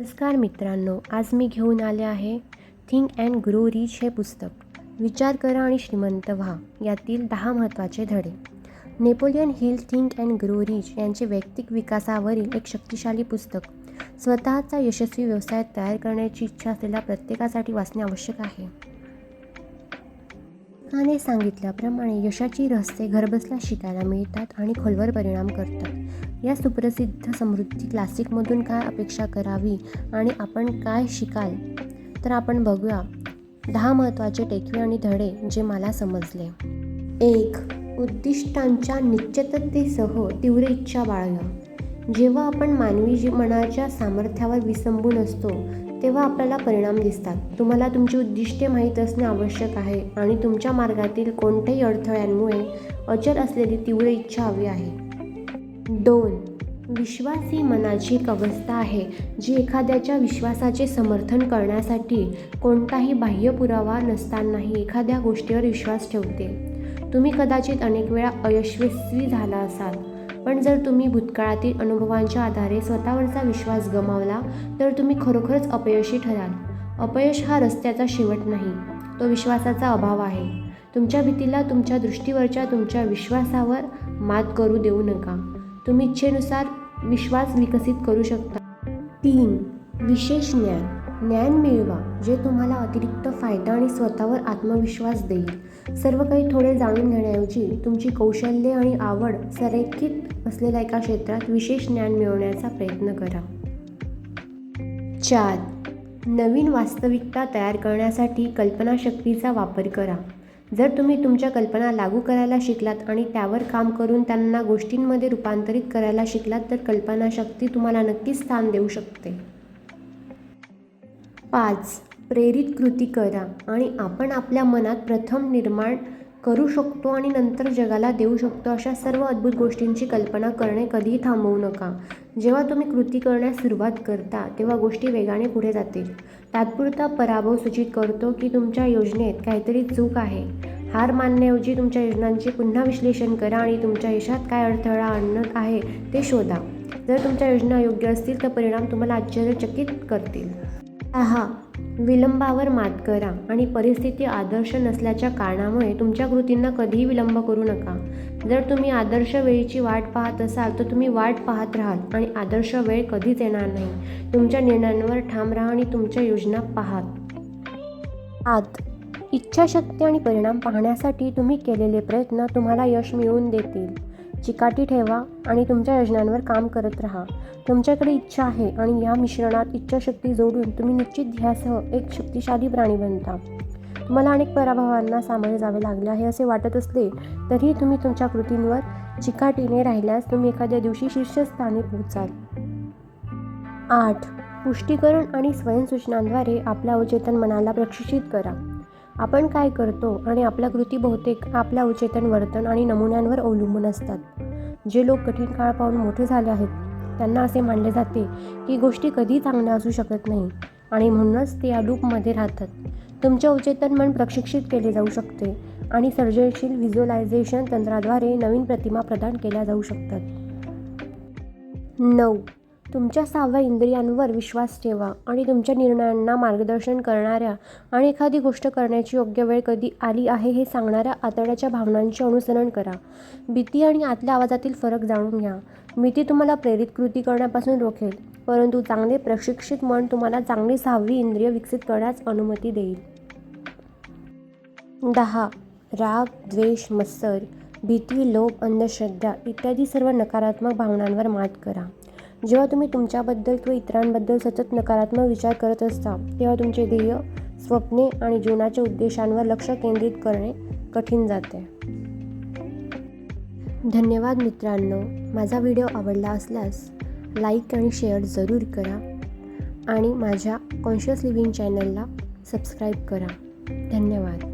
नमस्कार मित्रांनो आज मी घेऊन आले आहे थिंक अँड ग्रो रिच हे पुस्तक. विचार करा आणि श्रीमंत व्हा यातील दहा महत्त्वाचे धडे. Napoleon Hill think and grow rich यांचे वैयक्तिक विकासावरील एक शक्तिशाली पुस्तक. स्वतःचा यशस्वी व्यवसाय तयार करण्याची इच्छा असलेल्या प्रत्येकासाठी वाचणे आवश्यक आहे. त्याने सांगितल्याप्रमाणे यशाची रहस्ये घरबसल्या शिकायला मिळतात आणि खोलवर परिणाम करतात. या सुप्रसिद्ध समृद्धी क्लासिकमधून काय अपेक्षा करावी आणि आपण काय शिकाल? तर आपण बघूया. दहा महत्त्वाचे टेकवे आणि धडे जे मला समजले. एक उद्दिष्टांच्या निश्चिततेसह तीव्र इच्छा बाळगा जेव्हा आपण मानवी जी मनाच्या सामर्थ्यावर विसंबून असतो तेव्हा आपल्याला परिणाम दिसतात. तुम्हाला तुमची उद्दिष्टे माहीत असणे आवश्यक आहे आणि तुमच्या मार्गातील कोणत्याही अडथळ्यांमुळे अचल असलेली तीव्र इच्छा हवी आहे. दोन विश्वास ही मनाची एक अवस्था आहे जी एखाद्याच्या विश्वासाचे समर्थन करण्यासाठी कोणताही बाह्य पुरावा नसतानाही एखाद्या गोष्टीवर विश्वास ठेवते. तुम्ही कदाचित अनेक वेळा अयशस्वी झाला असाल. पण जर तुम्ही भूतकाळातील अनुभवांच्या आधारे स्वतःवरचा विश्वास गमावला तर तुम्ही खरोखरच अपयशी ठराल. अपयश हा रस्त्याचा शेवट नाही तो विश्वासाचा अभाव आहे. तुमच्या भीतीला तुमच्या दृष्टीवरच्या तुमच्या विश्वासावर मात करू देऊ नका. तुम्ही इच्छेनुसार विश्वास विकसित करू शकता. तीन विशेष ज्ञान. ज्ञान मिळवा जे तुम्हाला अतिरिक्त फायदा आणि स्वतःवर आत्मविश्वास देईल. सर्व काही थोडे जाणून घेण्याऐवजी तुमची कौशल्ये आणि आवड संरेखित असलेल्या एका क्षेत्रात विशेष ज्ञान मिळवण्याचा प्रयत्न करा. चार. नवीन वास्तविकता तयार करण्यासाठी कल्पनाशक्तीचा वापर करा. जर तुम्ही तुमच्या कल्पना लागू करायला शिकलात आणि त्यावर काम करून त्यांना गोष्टींमध्ये रूपांतरित करायला शिकलात तर कल्पनाशक्ती तुम्हाला नक्कीच स्थान देऊ शकते. पाच. प्रेरित कृती करा आणि आपण आपल्या मनात प्रथम निर्माण करू शकतो आणि नंतर जगाला देऊ शकतो अशा सर्व अद्भुत गोष्टींची कल्पना करणे कधीही थांबवू नका. जेव्हा तुम्ही कृती करण्यास सुरुवात करता तेव्हा गोष्टी वेगाने पुढे जातील. तात्पुरता पराभव सूचित करतो की तुमच्या योजनेत काहीतरी चूक आहे. हार मानण्याऐवजी तुमच्या योजनांचे पुन्हा विश्लेषण करा आणि तुमच्या यशात काय अडथळा आणत आहे ते शोधा. जर तुमच्या योजना योग्य असतील तर परिणाम तुम्हाला आश्चर्यचकित करतील. सहा विलंबावर मात करा आणि परिस्थिती आदर्श नसल्याच्या कारणामुळे तुमच्या कृतींना कधीही विलंब करू नका. जर तुम्ही आदर्श वेळेची वाट पाहत असाल तर तुम्ही वाट पाहत राहाल आणि आदर्श वेळ कधीच येणार नाही. तुमच्या निर्णयांवर ठाम राहा आणि तुमच्या योजना पाहात आत इच्छाशक्ती आणि परिणाम पाहण्यासाठी तुम्ही केलेले प्रयत्न तुम्हाला यश मिळवून देतील. चिकाटी ठेवा आणि तुमच्या योजनांवर काम करत राहा. तुमच्याकडे इच्छा आहे आणि या मिश्रणात इच्छाशक्ती जोडून तुम्ही निश्चित ध्येयासह एक शक्तिशाली प्राणी बनता. तुम्हाला अनेक पराभवांना सामोरे जावे लागले आहे असे वाटत असले तरीही तुम्ही तुमच्या कृतींवर चिकाटीने राहिल्यास तुम्ही एखाद्या दिवशी शीर्षस्थानी पोहोचाल. आठ. पुष्टीकरण आणि स्वयंसूचनांद्वारे आपल्या अवचेतन मनाला प्रशिक्षित करा. आपण काय करतो आणि आपल्या कृती बहुतेक आपल्या अवचेतन वर्तन आणि नमुन्यांवर अवलंबून असतात. जे लोक कठीण काळ पाहून मोठे झाले आहेत त्यांना असे मानले जाते की गोष्टी कधी चांगल्या असू शकत नाही आणि म्हणूनच ते या लूपमध्ये राहतात. तुमचे अवचेतन मन प्रशिक्षित केले जाऊ शकते आणि सर्जनशील व्हिज्युअलायझेशन तंत्राद्वारे नवीन प्रतिमा प्रदान केल्या जाऊ शकतात. नऊ. तुमच्या सहाव्या इंद्रियांवर विश्वास ठेवा आणि तुमच्या निर्णयांना मार्गदर्शन करणाऱ्या आणि एखादी गोष्ट करण्याची योग्य वेळ कधी आली आहे हे सांगणाऱ्या आतड्याच्या भावनांचे अनुसरण करा. भीती आणि आतल्या आवाजातील फरक जाणून घ्या. भीती तुम्हाला प्रेरित कृती करण्यापासून रोखेल परंतु चांगले प्रशिक्षित मन तुम्हाला चांगली सहावी इंद्रिय विकसित करण्यास अनुमती देईल. दहा. राग द्वेष मत्सर भीती लोभ अंधश्रद्धा इत्यादी सर्व नकारात्मक भावनांवर मात करा. जेव्हा तुम्ही तुमच्याबद्दल किंवा इतरांबद्दल सतत नकारात्मक विचार करत असता तेव्हा तुमचे ध्येय स्वप्ने आणि जीवनाच्या उद्देशांवर लक्ष केंद्रित करणे कठीण जाते. धन्यवाद मित्रांनो. माझा व्हिडिओ आवडला असल्यास लाईक आणि शेअर जरूर करा आणि माझ्या कॉन्शियस लिव्हिंग चॅनलला सबस्क्राईब करा. धन्यवाद.